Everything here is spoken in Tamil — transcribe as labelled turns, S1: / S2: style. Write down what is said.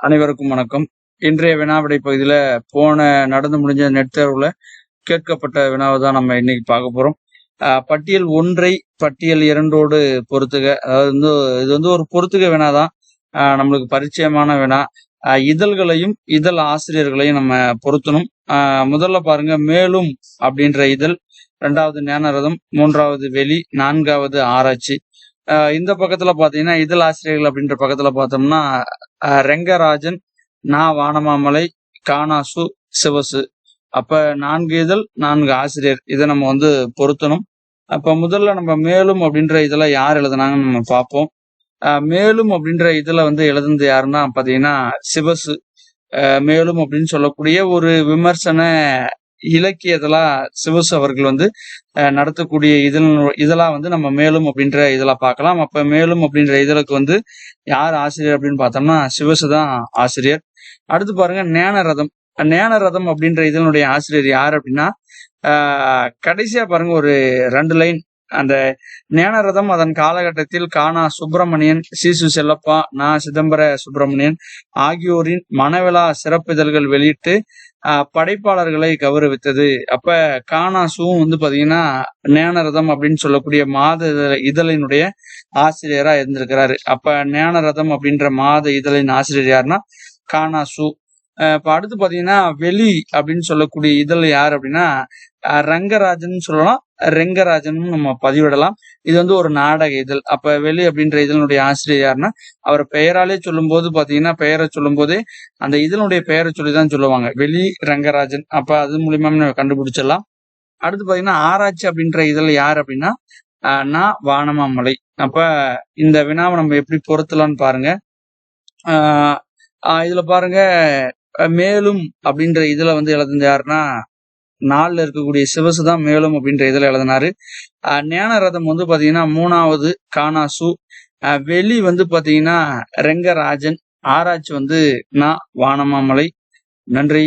S1: அனைவருக்கும் வணக்கம். இன்றைய வினாவிடை பகுதியில போன நடந்து முடிஞ்ச நெட் தேர்வுல கேட்கப்பட்ட வினாவை தான் நம்ம இன்னைக்கு பார்க்க போறோம். பட்டியல் ஒன்றை பட்டியல் இரண்டோடு பொறுத்துக. அதாவது வந்து இது வந்து ஒரு பொறுத்துக வினா தான் ஆஹ் நம்மளுக்கு பரிச்சயமான வினா. இதழ்களையும் இதழ் ஆசிரியர்களையும் நம்ம பொருத்தணும். ஆஹ் முதல்ல பாருங்க மேலும் அப்படின்ற இதழ். ரெண்டாவது ஞானரதம் மூன்றாவது வெளி நான்காவது ஆராய்ச்சி. இந்த பக்கத்துல பாத்தீங்கன்னா இதழ் ஆசிரியர்கள் அப்படின்ற பக்கத்துல பார்த்தோம்னா ரெங்கராஜன் நா வானமாமலை கானாசு சிவசு. அப்ப நான்கு இதழ் நான்கு ஆசிரியர். இதை நம்ம வந்து பொருத்தணும். அப்ப முதல்ல நம்ம மேலும் அப்படின்ற இதெல்லாம் யார் எழுதுனாங்கன்னு நம்ம பார்ப்போம். மேலும் அப்படின்ற இதுல வந்து எழுதுனது யாருன்னா பாத்தீங்கன்னா சிவசு. மேலும் அப்படின்னு சொல்லக்கூடிய ஒரு விமர்சன இலக்கியத்தலா சிவசு அவர்கள் வந்து நடத்தக்கூடிய இதழ் இதெல்லாம் வந்து நம்ம மேலும் அப்படின்ற இதெல்லாம் பார்க்கலாம். அப்ப மேலும் அப்படின்ற இதழுக்கு வந்து யார் ஆசிரியர் அப்படின்னு பார்த்தோம்னா சிவசு தான் ஆசிரியர். அடுத்து பாருங்க ஞானரதம். ஞானரதம் அப்படின்ற இதனுடைய ஆசிரியர் யார் அப்படின்னா ஆஹ் கடைசியா பாருங்க ஒரு ரெண்டு லைன். அந்த ஞானரதம் அதன் காலகட்டத்தில் கானா சுப்பிரமணியன் சிசு செல்லப்பா நா. சிதம்பர சுப்பிரமணியன் ஆகியோரின் மனவிழா சிறப்பிதழ்கள் வெளியிட்டு படைப்பாளர்களை கௌரவித்தது. அப்ப கானாசுவும் வந்து பாத்தீங்கன்னா ஞானரதம் அப்படின்னு சொல்லக்கூடிய மாத இதழ- இதழினுடைய ஆசிரியரா இருந்திருக்கிறாரு. அப்ப ஞானரதம் அப்படின்ற மாத இதழின் ஆசிரியர் யாருன்னா கானா சு இப்ப அடுத்து பாத்தீங்கன்னா வெளி அப்படின்னு சொல்லக்கூடிய இதழ் யார் அப்படின்னா ரங்கராஜன் சொல்லலாம். ரெங்கராஜன் நம்ம பதிவிடலாம். இது வந்து ஒரு நாடக இதழ். அப்ப வெளி அப்படின்ற இதழனுடைய ஆசிரியர் யாருன்னா அவர் பெயராலே சொல்லும்போது பாத்தீங்கன்னா பெயரை சொல்லும் போதே அந்த இதனுடைய பெயரை சொல்லி தான் சொல்லுவாங்க. வெளி ரங்கராஜன். அப்ப அது மூலியமா நம்ம கண்டுபிடிச்சிடலாம். அடுத்து பாத்தீங்கன்னா ஆராய்ச்சி அப்படின்ற இதழ் யார் அப்படின்னா நான் வானமாமலை. அப்ப இந்த வினாவை நம்ம எப்படி பொருத்தலாம்னு பாருங்க. ஆஹ் இதுல பாருங்க மேலும் அப்படின்ற இதுல வந்து எழுதுனது யாருன்னா நாலுல இருக்கக்கூடிய சிவசு தான் மேலும் அப்படின்ற இதுல எழுதினாரு. ஞான ரதம் வந்து பாத்தீங்கன்னா மூணாவது கானாசு வெளி வந்து பாத்தீங்கன்னா ரெங்கராஜன். ஆராய்ச்சி வந்து நா வானமாமலை. நன்றி.